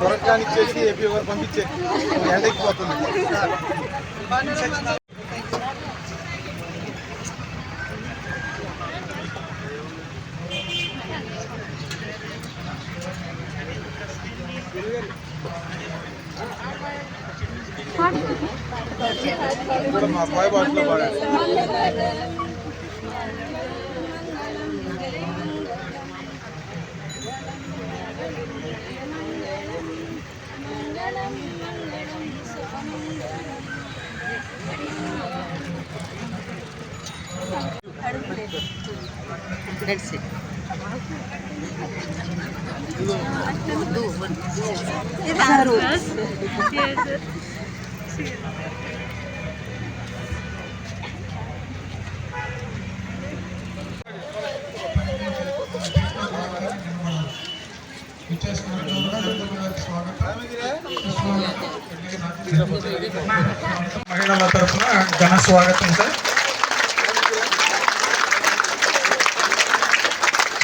దొరకానికి చేసి ఏపీ వారు పంపించే ఎండకి పోతుంది మా అబ్బాయి బాటలో పాడారు పాడాడు మహిళల తరఫున ఘన స్వాగతం సార్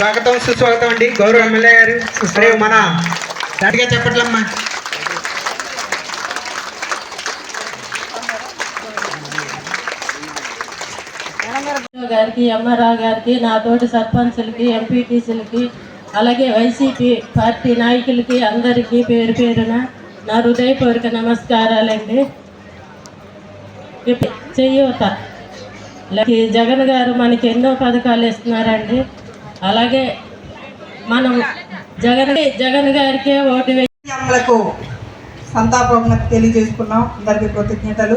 స్వాగతం సుస్వాగతం అండి. గౌరవ ఎమ్మెల్యే గారు మరియు మన. గట్టిగా చెప్పట్లమ్మా. గారికి ఎంఆర్ఆర్ గారికి నా తోటి సర్పంచులకి ఎంపీటీసీలకి అలాగే వైసీపీ పార్టీ నాయకులకి అందరికీ పేరు పేరున నా హృదయపూర్వక నమస్కారాలండి. ఇప్ప- చేయూత జగన్ గారు మనకి ఎన్నో పథకాలు ఇస్తున్నారండి. అలాగే మనం జగన్ జగన్ గారికే ఓటు వేసి అమ్మలకు సంతాపం తెలియజేసుకున్నాం. అందరికీ కృతజ్ఞతలు.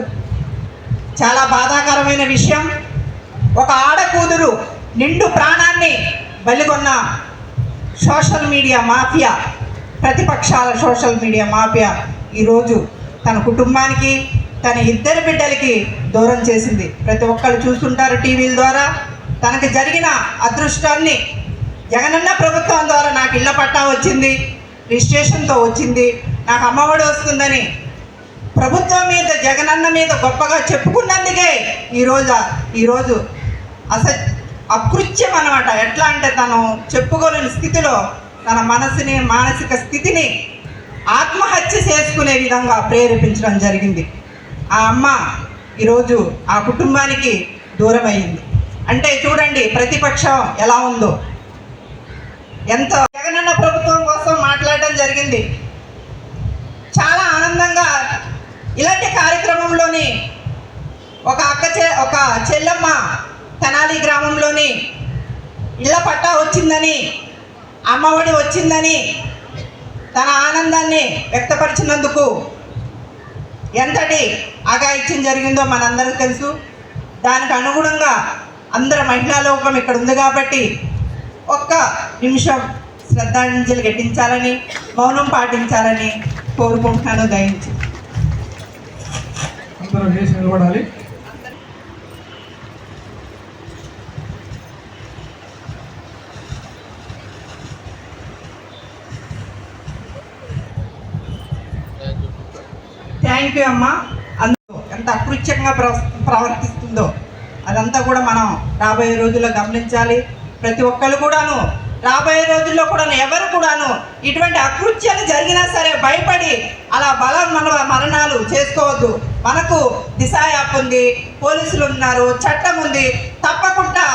చాలా బాధాకరమైన విషయం. ఒక ఆడకూతురు నిండు ప్రాణాన్ని బలిగొన్న సోషల్ మీడియా మాఫియా ప్రతిపక్షాల సోషల్ మీడియా మాఫియా ఈరోజు తన కుటుంబానికి తన ఇద్దరు బిడ్డలకి దూరం చేసింది. ప్రతి ఒక్కరు చూస్తుంటారు టీవీల ద్వారా. తనకు జరిగిన అదృష్టాన్ని జగనన్న ప్రభుత్వం ద్వారా నాకు ఇళ్ళ పట్టా వచ్చింది రిజిస్ట్రేషన్తో వచ్చింది. నాకు అమ్మఒడి వస్తుందని ప్రభుత్వం మీద జగనన్న మీద గొప్పగా చెప్పుకున్నందుకే ఈరోజు ఈరోజు అస అకృత్యం అనమాట ఎట్లా అంటే తను చెప్పుకోలేని స్థితిలో తన మనసుని మానసిక స్థితిని ఆత్మహత్య చేసుకునే విధంగా ప్రేరేపించడం జరిగింది. ఆ అమ్మ ఈరోజు ఆ కుటుంబానికి దూరమైంది. అంటే చూడండి ప్రతిపక్షం ఎలా ఉందో. ఎంత జగనన్న ప్రభుత్వం కోసం మాట్లాడడం జరిగింది. చాలా ఆనందంగా ఇలాంటి కార్యక్రమంలోని ఒక అక్క చె ఒక చెల్లమ్మ తెనాలి గ్రామంలోని ఇళ్ళ పట్టా వచ్చిందని అమ్మఒడి వచ్చిందని తన ఆనందాన్ని వ్యక్తపరిచినందుకు ఎంతటి అగాయిత్యం జరిగిందో మనందరికీ తెలుసు. దానికి అనుగుణంగా అందరు మహిళా లోకం ఇక్కడ ఉంది కాబట్టి ఒక్క నిమిషం శ్రద్ధాంజలి ఘటించాలని మౌనం పాటించాలని కోరుకుంటున్నాను. దయించి అందరూ నిలబడాలి. థ్యాంక్ యూ అమ్మా. అందులో ఎంత అకృత్యంగా ప్రవ- ప్రవర్తిస్తుందో. అదంతా కూడా మనం రాబోయే రోజుల్లో గమనించాలి. ప్రతి ఒక్కరు కూడాను రాబోయే రోజుల్లో కూడాను ఎవరు కూడాను ఇటువంటి అకృత్యాలు జరిగినా సరే భయపడి అలా బల మన మరణాలు చేసుకోవద్దు. మనకు దిశ యాప్ ఉంది పోలీసులు ఉన్నారు చట్టం ఉంది. తప్పకుండా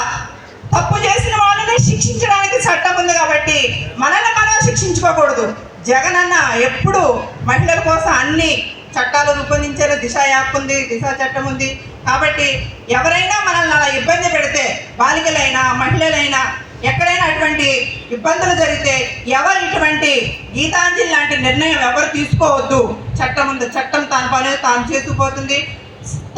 తప్పు చేసిన వాళ్ళని శిక్షించడానికి చట్టం ఉంది కాబట్టి మనల్ని మనం శిక్షించుకోకూడదు. జగనన్న ఎప్పుడు మహిళల కోసం అన్ని చట్టాలు రూపొందించారు దిశ యాప్ ఉంది దిశ చట్టం ఉంది. కాబట్టి ఎవరైనా మనల్ని అలా ఇబ్బంది పెడితే బాలికలైనా మహిళలైనా ఎక్కడైనా అటువంటి ఇబ్బందులు జరిగితే ఎవరు ఇటువంటి గీతాంజలి లాంటి నిర్ణయం ఎవరు తీసుకోవద్దు. చట్టం ఉంది చట్టం తాను పని తాను చేసుకుపోతుంది.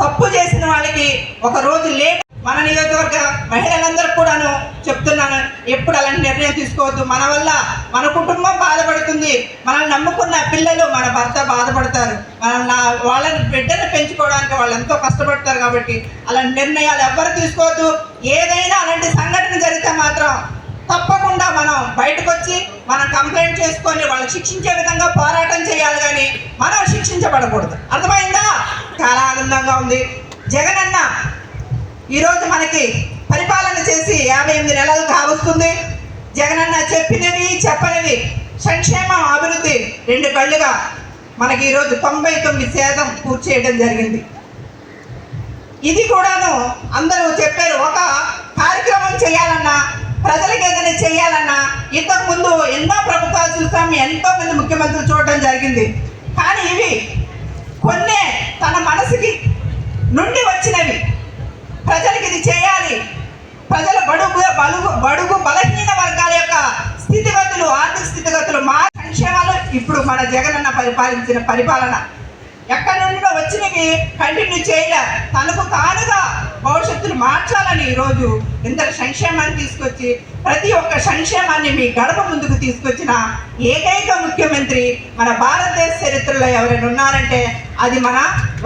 తప్పు చేసిన వాళ్ళకి ఒక రోజు లేట్ మన నియోజకవర్గ మహిళలందరూ కూడాను చెప్తున్నాను ఎప్పుడు అలాంటి నిర్ణయం తీసుకోవద్దు. మన వల్ల మన కుటుంబం బాధపడుతుంది. మనల్ని నమ్ముకున్న పిల్లలు మన భర్త బాధపడతారు. మన నా- వాళ్ళని బిడ్డను పెంచుకోవడానికి వాళ్ళు ఎంతో కష్టపడతారు కాబట్టి అలాంటి నిర్ణయాలు ఎవ్వరు తీసుకోవద్దు. ఏదైనా అలాంటి సంఘటన జరిగితే మాత్రం తప్పకుండా మనం బయటకు వచ్చి మనం కంప్లైంట్ చేసుకొని వాళ్ళు శిక్షించే విధంగా పోరాటం చేయాలి కానీ మనం శిక్షించబడకూడదు. అర్థమైందా? చాలా ఆనందంగా ఉంది. జగనన్న ఈరోజు మనకి పరిపాలన చేసి యాభై ఎనిమిది నెలలు కావస్తుంది. జగనన్న చెప్పినవి చెప్పనివి. సంక్షేమం అభివృద్ధి రెండు కళ్ళుగా మనకి ఈరోజు తొంభై తొమ్మిది శాతం పూర్తి చేయడం జరిగింది. ఇది కూడాను అందరూ చెప్పారు ఒక కార్యక్రమం చేయాలన్నా ప్రజలకు ఏదైనా చేయాలన్నా ఇంతకు ముందు ఎన్నో ప్రభుత్వాలు చూసాం ఎంతో మంది ముఖ్యమంత్రులు చూడడం జరిగింది. కానీ ఇవి కొన్నే తన మనసుకి నుండి వచ్చినవి. ప్రజలకు ఇది చేయాలి. ప్రజల బడుగు బలుగు బడుగు బలహీన వర్గాల యొక్క స్థితిగతులు ఆర్థిక స్థితిగతులు మా సంక్షేమాలు ఇప్పుడు మన జగనన్న పరిపాలించిన పరిపాలన. ఎక్కడి నుండి వచ్చినవి కంటిన్యూ చేయలే. తనకు తానుగా భవిష్యత్తును మార్చాలని ఈరోజు ఇంతటి సంక్షేమాన్ని తీసుకొచ్చి ప్రతి ఒక్క సంక్షేమాన్ని మీ గడప ముందుకు తీసుకొచ్చిన ఏకైక ముఖ్యమంత్రి మన భారతదేశ చరిత్రలో ఎవరైనా ఉన్నారంటే అది మన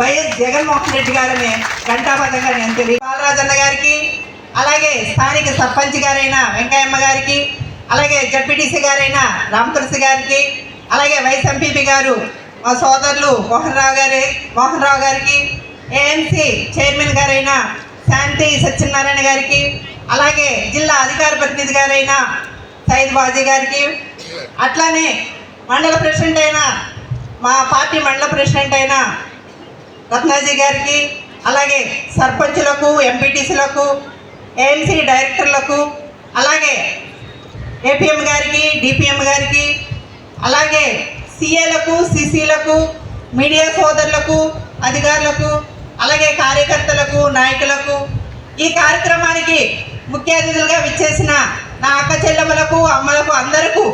వైఎస్ జగన్మోహన్ రెడ్డి గారనే. ఘంటాబద్ధంగా నేను తెలియ బాలరాజన్న గారికి అలాగే స్థానిక సర్పంచ్ గారైన వెంకయ్యమ్మ గారికి అలాగే జడ్పీటీసీ గారైన రామతులసి గారికి అలాగే వైఎస్ఎంపీపీ గారు మా సోదరులు మోహన్ రావు గారి మోహన్ రావు గారికి ఏఎంసీ చైర్మన్ గారైన శాంతి సత్యనారాయణ గారికి అలాగే జిల్లా అధికార ప్రతినిధి గారైన సైద్ బాజీ గారికి అట్లానే మండల ప్రెసిడెంట్ అయిన మా పార్టీ మండల ప్రెసిడెంట్ అయిన రత్నాజీ గారికి అలాగే సర్పంచులకు ఎంపీటీసీలకు ఏఎంసీ డైరెక్టర్లకు అలాగే ఏపీఎం గారికి డిపిఎం గారికి అలాగే సీఏలకు సిసిలకు మీడియా సోదరులకు అధికారులకు అలాగే కార్యకర్తలకు నాయకులకు ఈ కార్యక్రమానికి ముఖ్య అతిథులుగా విచ్చేసిన నా అక్క చెల్లెమ్మలకు అమ్మలకు అందరకు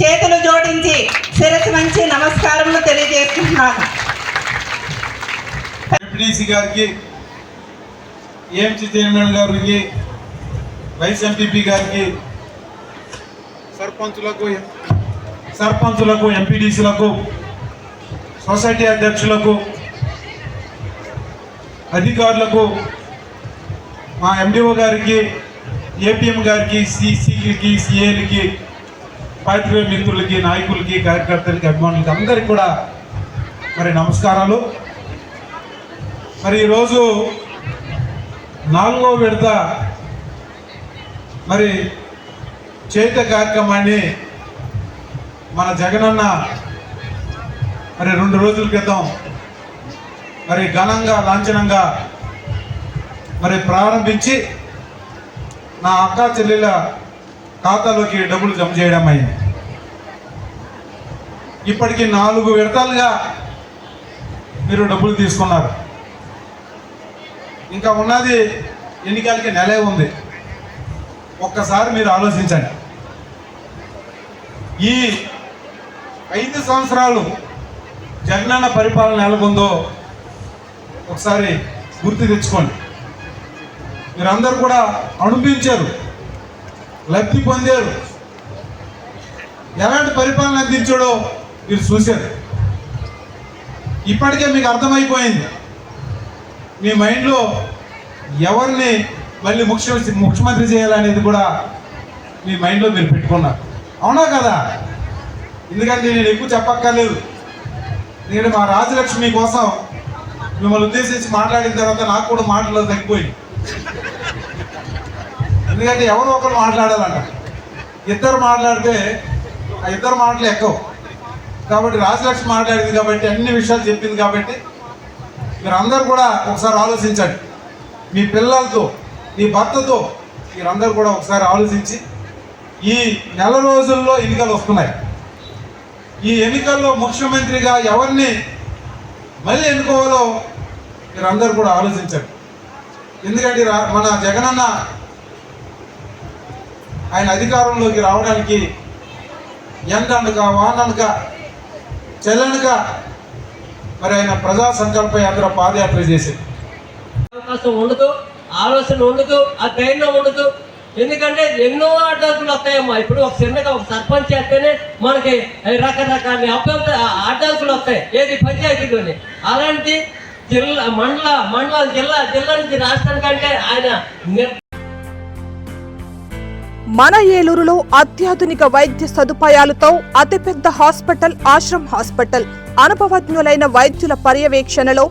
చేతులు జోడించి శిరస్సు మంచి నమస్కారములు తెలియజేస్తున్నాను. ఎంపీడీసీ గారికి ఏఎంసీ చైర్మన్ గారికి వైస్ ఎంపీపీ గారికి సర్పంచులకు సర్పంచులకు ఎంపీడీసీలకు సొసైటీ అధ్యక్షులకు అధికారులకు మా ఎండిఓ గారికి ఏపీఎం గారికి సిసికి సిఏలకి పాత్రికేయ మిత్రులకి నాయకులకి కార్యకర్తలకి అభిమానులకి అందరికీ కూడా మరి నమస్కారాలు. మరి ఈరోజు నాలుగో విడత మరి చేత కార్యక్రమాన్ని మన జగనన్న మరి రెండు రోజుల క్రితం మరి ఘనంగా లాంఛనంగా మరి ప్రారంభించి నా అక్క చెల్లెల ఖాతాలోకి డబ్బులు జమ చేయడం అయింది. ఇప్పటికి నాలుగు విడతలుగా మీరు డబ్బులు తీసుకున్నారు. ఇంకా ఉన్నది ఎన్నికలకి నెలే ఉంది. ఒక్కసారి మీరు ఆలోచించండి. ఈ ఐదు సంవత్సరాలు జగనన్న పరిపాలన ఎలాగుందో ఒకసారి గుర్తు తెచ్చుకోండి. మీరందరూ కూడా అనుభవించారు లబ్ధి పొందారు. ఎలాంటి పరిపాలన అందించాడో మీరు చూశారు. ఇప్పటికే మీకు అర్థమైపోయింది. మీ మైండ్లో ఎవరిని మళ్ళీ ముఖ్య ముఖ్యమంత్రి చేయాలనేది కూడా మీ మైండ్లో మీరు పెట్టుకున్నారు. అవునా కదా? ఎందుకంటే నేను ఎక్కువ చెప్పక్కర్లేదు. నేను మా రాజలక్ష్మి కోసం మిమ్మల్ని ఉద్దేశించి మాట్లాడిన తర్వాత నాకు కూడా మాటలు తగ్గిపోయింది ఎందుకంటే ఎవరు ఒకరు మాట్లాడాలంట. ఇద్దరు మాట్లాడితే ఆ ఇద్దరు మాటలు ఎక్కవు. కాబట్టి రాజలక్ష్మి మాట్లాడింది కాబట్టి అన్ని విషయాలు చెప్పింది కాబట్టి మీరు అందరు కూడా ఒకసారి ఆలోచించండి. మీ పిల్లలతో మీ భర్తతో మీరందరూ కూడా ఒకసారి ఆలోచించి ఈ నెల రోజుల్లో ఎన్నికలు వస్తున్నాయి. ఈ ఎన్నికల్లో ముఖ్యమంత్రిగా ఎవరిని మళ్ళీ ఎన్నుకోవాలో మీరందరూ కూడా ఆలోచించండి. ఎందుకంటే రా- మన జగనన్న ఆయన అధికారంలోకి రావడానికి ఎండనక వాననక చెల్లనక మరి ఆయన ప్రజా సంకల్ప యాత్ర పాదయాత్ర చేసేది అవకాశం ఉండదు ఆలోచన ఉండదు ఆ ధైర్యం ఉండదు. ఎందుకంటే ఎన్నో అడ్డంకులు వస్తాయమ్మా. ఇప్పుడు ఒక చిన్నగా ఒక సర్పంచ్ చేస్తేనే మనకి రకరకాల అభ్యంతర అడ్డంకులు వస్తాయి ఏది పంచాయతీలోని. అలాంటి జిల్లా మండల మండల జిల్లా జిల్లా నుంచి రాష్ట్రానికంటే ఆయన మన ఏలూరులో అత్యాధునిక వైద్య సదుపాయాలతో అతిపెద్ద హాస్పిటల్ ఆశ్రమ్ హాస్పిటల్. అనుభవజ్ఞులైన వైద్యుల పర్యవేక్షణలో